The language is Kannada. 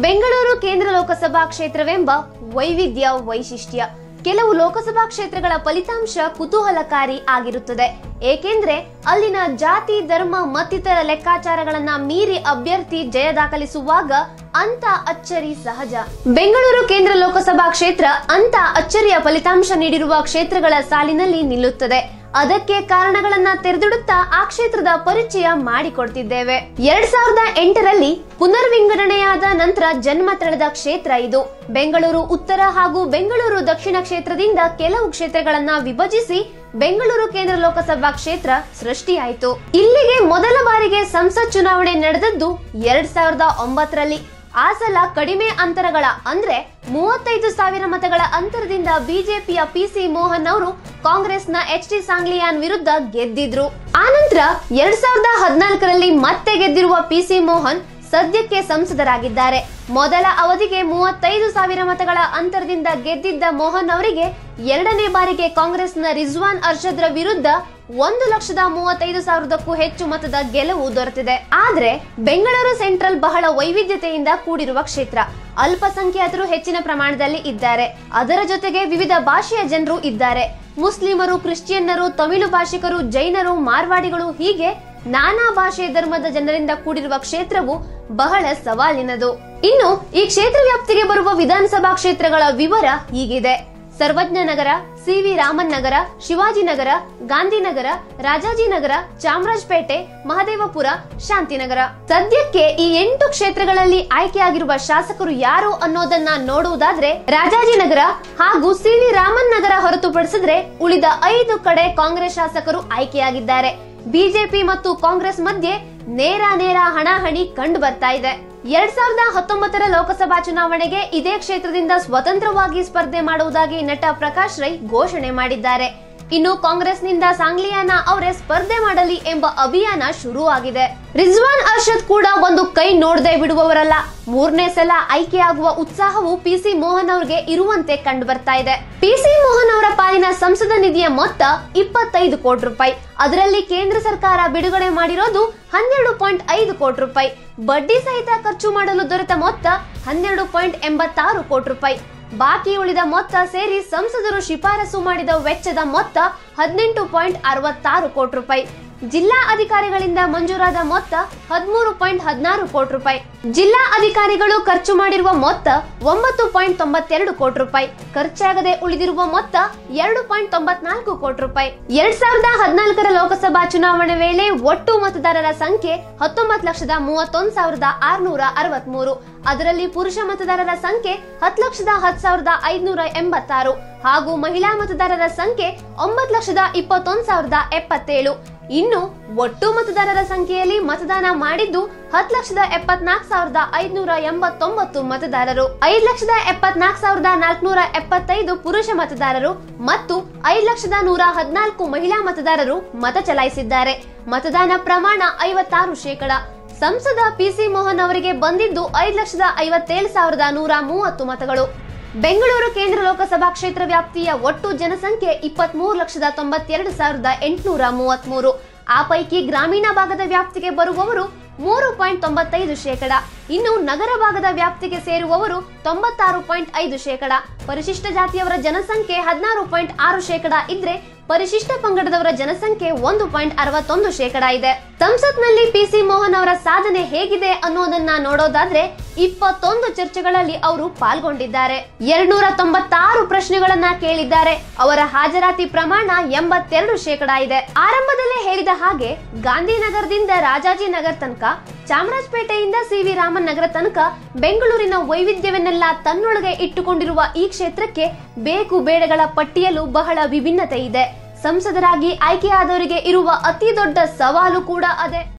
ಬೆಂಗಳೂರು ಕೇಂದ್ರ ಲೋಕಸಭಾ ಕ್ಷೇತ್ರವೆಂಬ ವೈವಿಧ್ಯ ವೈಶಿಷ್ಟ್ಯ. ಕೆಲವು ಲೋಕಸಭಾ ಕ್ಷೇತ್ರಗಳ ಫಲಿತಾಂಶ ಕುತೂಹಲಕಾರಿ ಆಗಿರುತ್ತದೆ. ಏಕೆಂದ್ರೆ ಅಲ್ಲಿನ ಜಾತಿ, ಧರ್ಮ ಮತ್ತಿತರ ಲೆಕ್ಕಾಚಾರಗಳನ್ನ ಮೀರಿ ಅಭ್ಯರ್ಥಿ ಜಯ ದಾಖಲಿಸುವಾಗ ಅಂತ ಅಚ್ಚರಿ ಸಹಜ. ಬೆಂಗಳೂರು ಕೇಂದ್ರ ಲೋಕಸಭಾ ಕ್ಷೇತ್ರ ಅಂತ ಅಚ್ಚರಿಯ ಫಲಿತಾಂಶ ನೀಡಿರುವ ಕ್ಷೇತ್ರಗಳ ಸಾಲಿನಲ್ಲಿ ನಿಲ್ಲುತ್ತದೆ. ಅದಕ್ಕೆ ಕಾರಣಗಳನ್ನ ತೆರೆದಿಡುತ್ತಾ ಆ ಕ್ಷೇತ್ರದ ಪರಿಚಯ ಮಾಡಿಕೊಡ್ತಿದ್ದೇವೆ. ಎರಡ್ ಸಾವಿರದ ಎಂಟರಲ್ಲಿ ಪುನರ್ವಿಂಗಡಣೆಯಾದ ನಂತರ ಜನ್ಮ ತಳೆದ ಕ್ಷೇತ್ರ ಇದು. ಬೆಂಗಳೂರು, ಉತ್ತರ ಹಾಗೂ ಬೆಂಗಳೂರು ದಕ್ಷಿಣ ಕ್ಷೇತ್ರದಿಂದ ಕೆಲವು ಕ್ಷೇತ್ರಗಳನ್ನ ವಿಭಜಿಸಿ ಬೆಂಗಳೂರು ಕೇಂದ್ರ ಲೋಕಸಭಾ ಕ್ಷೇತ್ರ ಸೃಷ್ಟಿಯಾಯಿತು. ಇಲ್ಲಿಗೆ ಮೊದಲ ಬಾರಿಗೆ ಸಂಸತ್ ಚುನಾವಣೆ ನಡೆದದ್ದು ಎರಡ್ ಸಾವಿರದ ಒಂಬತ್ತರಲ್ಲಿ. ಆ ಸಲ ಕಡಿಮೆ ಅಂತರಗಳ ಅಂದ್ರೆ ಮೂವತ್ತೈದು ಸಾವಿರ ಮತಗಳ ಅಂತರದಿಂದ ಬಿಜೆಪಿಯ ಪಿಸಿ ಮೋಹನ್ ಅವರು ಕಾಂಗ್ರೆಸ್ನ ಎಚ್ ಟಿ ಸಾಂಗ್ಲಿಯಾನ್ ವಿರುದ್ಧ ಗೆದ್ದಿದ್ರು. ಆನಂತರ ಎರಡ್ ಸಾವಿರದ ಹದಿನಾಲ್ಕರಲ್ಲಿ ಮತ್ತೆ ಗೆದ್ದಿರುವ ಪಿ ಸಿ ಮೋಹನ್ ಸದ್ಯಕ್ಕೆ ಸಂಸದರಾಗಿದ್ದಾರೆ. ಮೊದಲ ಅವಧಿಗೆ ಮೂವತ್ತೈದು ಸಾವಿರ ಮತಗಳ ಅಂತರದಿಂದ ಗೆದ್ದಿದ್ದ ಮೋಹನ್ ಅವರಿಗೆ ಎರಡನೇ ಬಾರಿಗೆ ಕಾಂಗ್ರೆಸ್ನ ರಿಜ್ವಾನ್ ಅರ್ಷದ್ರ ವಿರುದ್ಧ ಒಂದು ಲಕ್ಷದ ಮೂವತ್ತೈದು ಸಾವಿರದಕ್ಕೂ ಹೆಚ್ಚು ಮತದ ಗೆಲುವು ದೊರೆತಿದೆ. ಆದ್ರೆ ಬೆಂಗಳೂರು ಸೆಂಟ್ರಲ್ ಬಹಳ ವೈವಿಧ್ಯತೆಯಿಂದ ಕೂಡಿರುವ ಕ್ಷೇತ್ರ. ಅಲ್ಪಸಂಖ್ಯಾತರು ಹೆಚ್ಚಿನ ಪ್ರಮಾಣದಲ್ಲಿ ಇದ್ದಾರೆ. ಅದರ ಜೊತೆಗೆ ವಿವಿಧ ಭಾಷೆಯ ಜನರು ಇದ್ದಾರೆ. ಮುಸ್ಲಿಮರು, ಕ್ರಿಶ್ಚಿಯನ್ನರು, ತಮಿಳು ಭಾಷಿಕರು, ಜೈನರು, ಮಾರ್ವಾಡಿಗಳು ಹೀಗೆ ನಾನಾ ಭಾಷೆ ಧರ್ಮದ ಜನರಿಂದ ಕೂಡಿರುವ ಕ್ಷೇತ್ರವು ಬಹಳ ಸವಾಲಿನದು. ಇನ್ನು ಈ ಕ್ಷೇತ್ರ ವ್ಯಾಪ್ತಿಗೆ ಬರುವ ವಿಧಾನಸಭಾ ಕ್ಷೇತ್ರಗಳ ವಿವರ ಹೀಗಿದೆ. ಸರ್ವಜ್ಞ ನಗರ, ಸಿವಿ ರಾಮನ್ ನಗರ ಶಿವಾಜಿನಗರ ಗಾಂಧಿನಗರ ರಾಜಾಜಿನಗರ ಚಾಮರಾಜಪೇಟೆ, ಮಹದೇವಪುರ ಶಾಂತಿನಗರ ಸದ್ಯಕ್ಕೆ ಈ ಎಂಟು ಕ್ಷೇತ್ರಗಳಲ್ಲಿ ಆಯ್ಕೆಯಾಗಿರುವ ಶಾಸಕರು ಯಾರು ಅನ್ನೋದನ್ನ ನೋಡುವುದಾದ್ರೆ ರಾಜಾಜಿನಗರ ಹಾಗೂ ಸಿವಿ ರಾಮನ್ ನಗರ ಹೊರತುಪಡಿಸಿದ್ರೆ ಉಳಿದ ಐದು ಕಡೆ ಕಾಂಗ್ರೆಸ್ ಶಾಸಕರು ಆಯ್ಕೆಯಾಗಿದ್ದಾರೆ. ಬಿಜೆಪಿ ಮತ್ತು ಕಾಂಗ್ರೆಸ್ ಮಧ್ಯೆ ನೇರ ನೇರ ಹಣಾಹಣಿ ಕಂಡು ಬರ್ತಾ ಇದೆ. ಎರಡ್ ಸಾವಿರದ ಹತ್ತೊಂಬತ್ತರ ಲೋಕಸಭಾ ಚುನಾವಣೆಗೆ ಇದೇ ಕ್ಷೇತ್ರದಿಂದ ಸ್ವತಂತ್ರವಾಗಿ ಸ್ಪರ್ಧೆ ಮಾಡುವುದಾಗಿ ನಟ ಪ್ರಕಾಶ್ ರೈ ಘೋಷಣೆ ಮಾಡಿದ್ದಾರೆ. ಇನ್ನು ಕಾಂಗ್ರೆಸ್ನಿಂದ ಸಾಂಗ್ಲಿಯಾನ ಅವರೇ ಸ್ಪರ್ಧೆ ಮಾಡಲಿ ಎಂಬ ಅಭಿಯಾನ ಶುರುವಾಗಿದೆ. ರಿಜ್ವಾನ್ ಅರ್ಷದ್ ಕೂಡ ಒಂದು ಕೈ ನೋಡದೆ ಬಿಡುವವರಲ್ಲ. ಮೂರನೇ ಸಲ ಆಯ್ಕೆಯಾಗುವ ಉತ್ಸಾಹವು ಪಿ ಸಿ ಮೋಹನ್ ಅವರಿಗೆ ಇರುವಂತೆ ಕಂಡು ಬರ್ತಾ ಇದೆ ಪಿಸಿ ಮೋಹನ್ ಅವರ ಪಾಲಿನ ಸಂಸದ ನಿಧಿಯ ಮೊತ್ತ ಇಪ್ಪತ್ತೈದು ಕೋಟಿ ರೂಪಾಯಿ. ಅದರಲ್ಲಿ ಕೇಂದ್ರ ಸರ್ಕಾರ ಬಿಡುಗಡೆ ಮಾಡಿರೋದು ಹನ್ನೆರಡು ಪಾಯಿಂಟ್ ಐದು ಕೋಟಿ ರೂಪಾಯಿ. ಬಡ್ಡಿ ಸಹಿತ ಖರ್ಚು ಮಾಡಲು ದೊರೆತ ಮೊತ್ತ ಹನ್ನೆರಡು ಪಾಯಿಂಟ್ ಎಂಬತ್ತಾರು ಕೋಟಿ ರೂಪಾಯಿ. ಬಾಕಿ ಉಳಿದ ಮೊತ್ತ ಸೇರಿ ಸಂಸದರು ಶಿಫಾರಸು ಮಾಡಿದ ವೆಚ್ಚದ ಮೊತ್ತ ಹದಿನೆಂಟು ಪಾಯಿಂಟ್ ಅರವತ್ತಾರು ಕೋಟಿ ರೂಪಾಯಿ. ಜಿಲ್ಲಾ ಅಧಿಕಾರಿಗಳಿಂದ ಮಂಜೂರಾದ ಮೊತ್ತ ಹದಿಮೂರು ಪಾಯಿಂಟ್ ಹದಿನಾರು ಕೋಟಿ ರೂಪಾಯಿ. ಜಿಲ್ಲಾ ಅಧಿಕಾರಿಗಳು ಖರ್ಚು ಮಾಡಿರುವ ಮೊತ್ತ ಒಂಬತ್ತು ಪಾಯಿಂಟ್ ತೊಂಬತ್ತೆರಡು ಕೋಟಿ ರೂಪಾಯಿ. ಖರ್ಚಾಗದೆ ಉಳಿದಿರುವ ಮೊತ್ತ ಎರಡು ಪಾಯಿಂಟ್ ತೊಂಬತ್ನಾಲ್ಕು ಕೋಟಿ ರೂಪಾಯಿ. ಎರಡ್ ಸಾವಿರದ ಹದಿನಾಲ್ಕರ ಲೋಕಸಭಾ ಚುನಾವಣೆ ವೇಳೆ ಒಟ್ಟು ಮತದಾರರ ಸಂಖ್ಯೆ ಹತ್ತೊಂಬತ್ತು ಲಕ್ಷದ ಮೂವತ್ತೊಂದು ಸಾವಿರದ ಆರ್ನೂರ ಅರವತ್ಮೂರು. ಅದರಲ್ಲಿ ಪುರುಷ ಮತದಾರರ ಸಂಖ್ಯೆ ಹತ್ತು ಲಕ್ಷದ ಹತ್ತು ಸಾವಿರದ ಐದುನೂರ ಎಂಬತ್ತಾರು. ಹಾಗೂ ಮಹಿಳಾ ಮತದಾರರ ಸಂಖ್ಯೆ ಒಂಬತ್ತು ಲಕ್ಷದ ಇಪ್ಪತ್ತೊಂದು ಸಾವಿರದ ಎಪ್ಪತ್ತೇಳು. ಇನ್ನು ಒಟ್ಟು ಮತದಾರರ ಸಂಖ್ಯೆಯಲ್ಲಿ ಮತದಾನ ಮಾಡಿದ್ದು ಹತ್ತು ಲಕ್ಷದ ಎಪ್ಪತ್ನಾಲ್ಕು ಸಾವಿರದ ಐದುನೂರ ಎಂಬತ್ತೊಂಬತ್ತು ಮತದಾರರು, ಐದು ಲಕ್ಷದ ಎಪ್ಪತ್ನಾಲ್ಕು ಸಾವಿರದ ನಾಲ್ಕುನೂರ ಎಪ್ಪತ್ತೈದು ಪುರುಷ ಮತದಾರರು ಮತ್ತು ಐದು ಲಕ್ಷದ ನೂರ ಹದಿನಾಲ್ಕು ಮಹಿಳಾ ಮತದಾರರು ಮತ ಚಲಾಯಿಸಿದ್ದಾರೆ. ಮತದಾನ ಪ್ರಮಾಣ ಐವತ್ತಾರು ಶೇಕಡ. ಸಂಸದ ಪಿಸಿ ಮೋಹನ್ ಅವರಿಗೆ ಬಂದಿದ್ದು ಐದು ಲಕ್ಷದ ಐವತ್ತೇಳು ಸಾವಿರದ ನೂರ ಮೂವತ್ತು ಮತಗಳು. ಬೆಂಗಳೂರು ಕೇಂದ್ರ ಲೋಕಸಭಾ ಕ್ಷೇತ್ರ ವ್ಯಾಪ್ತಿಯ ಒಟ್ಟು ಜನಸಂಖ್ಯೆ ಇಪ್ಪತ್ಮೂರು ಲಕ್ಷದ ತೊಂಬತ್ತೆರಡು ಸಾವಿರದ ಎಂಟುನೂರ ಮೂವತ್ಮೂರು. ಆ ಪೈಕಿ ಗ್ರಾಮೀಣ ಭಾಗದ ವ್ಯಾಪ್ತಿಗೆ ಬರುವವರು ಮೂರು ಪಾಯಿಂಟ್ ತೊಂಬತ್ತೈದು ಶೇಕಡ. ಇನ್ನು ನಗರ ಭಾಗದ ವ್ಯಾಪ್ತಿಗೆ ಸೇರುವವರು ತೊಂಬತ್ತಾರು ಪಾಯಿಂಟ್ ಐದು ಶೇಕಡ. ಪರಿಶಿಷ್ಟ ಜಾತಿಯವರ ಜನಸಂಖ್ಯೆ ಹದಿನಾರು ಪಾಯಿಂಟ್ ಆರು ಶೇಕಡ ಇದ್ರೆ ಪರಿಶಿಷ್ಟ ಪಂಗಡದವರ ಜನಸಂಖ್ಯೆ ಒಂದು ಪಾಯಿಂಟ್ ಅರವತ್ತೊಂದು ಶೇಕಡ ಇದೆ. ಸಂಸತ್ನಲ್ಲಿ ಪಿಸಿ ಮೋಹನ್ ಅವರ ಸಾಧನೆ ಹೇಗಿದೆ ಅನ್ನೋದನ್ನ ನೋಡೋದಾದ್ರೆ ಇಪ್ಪತ್ತೊಂದು ಚರ್ಚೆಗಳಲ್ಲಿ ಅವರು ಪಾಲ್ಗೊಂಡಿದ್ದಾರೆ. ಎರಡ್ನೂರ ತೊಂಬತ್ತಾರು ಪ್ರಶ್ನೆಗಳನ್ನ ಕೇಳಿದ್ದಾರೆ. ಅವರ ಹಾಜರಾತಿ ಪ್ರಮಾಣ ಎಂಬತ್ತೆರಡು ಶೇಕಡ ಇದೆ. ಆರಂಭದಲ್ಲೇ ಹೇಳಿದ ಹಾಗೆ ಗಾಂಧಿನಗರದಿಂದ ರಾಜಾಜಿನಗರ್ ತನಕ ಚಾಮರಾಜಪೇಟೆಯಿಂದ ಸಿವಿ ರಾಮನ್ ನಗರ ತನಕ ಬೆಂಗಳೂರಿನ ವೈವಿಧ್ಯವನ್ನೆಲ್ಲ ತನ್ನೊಳಗೆ ಇಟ್ಟುಕೊಂಡಿರುವ ಈ ಕ್ಷೇತ್ರಕ್ಕೆ ಬೇಕು ಬೇಡಗಳ ಪಟ್ಟಿಯಲ್ಲೂ ಬಹಳ ವಿಭಿನ್ನತೆ ಇದೆ. ಸಂಸದರಾಗಿ ಆಯ್ಕೆಯಾದವರಿಗೆ ಇರುವ ಅತಿ ದೊಡ್ಡ ಸವಾಲು ಕೂಡ ಅದೇ.